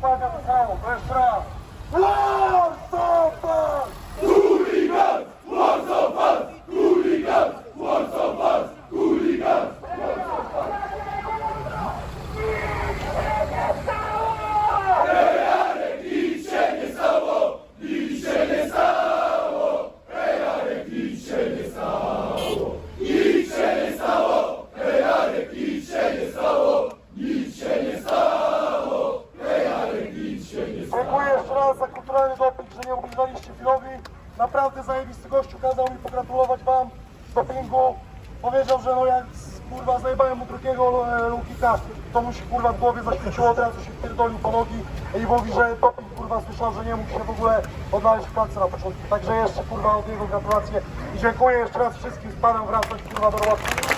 Попадав в залу, без права. za tak kulturalny doping, że nie ubliżaliście Filowi. Naprawdę zajebisty gościu kazał mi pogratulować wam dopingu. Powiedział, że no jak kurwa zajebałem mu drugiego e, Lukika, to mu się kurwa w głowie zaświeciło, od razu się pierdolił po nogi i mówi, że doping kurwa słyszał, że nie mógł się w ogóle odnaleźć w klatce na początku. Także jeszcze kurwa od niego gratulacje i dziękuję jeszcze raz wszystkim z panem wracać kurwa do roboty.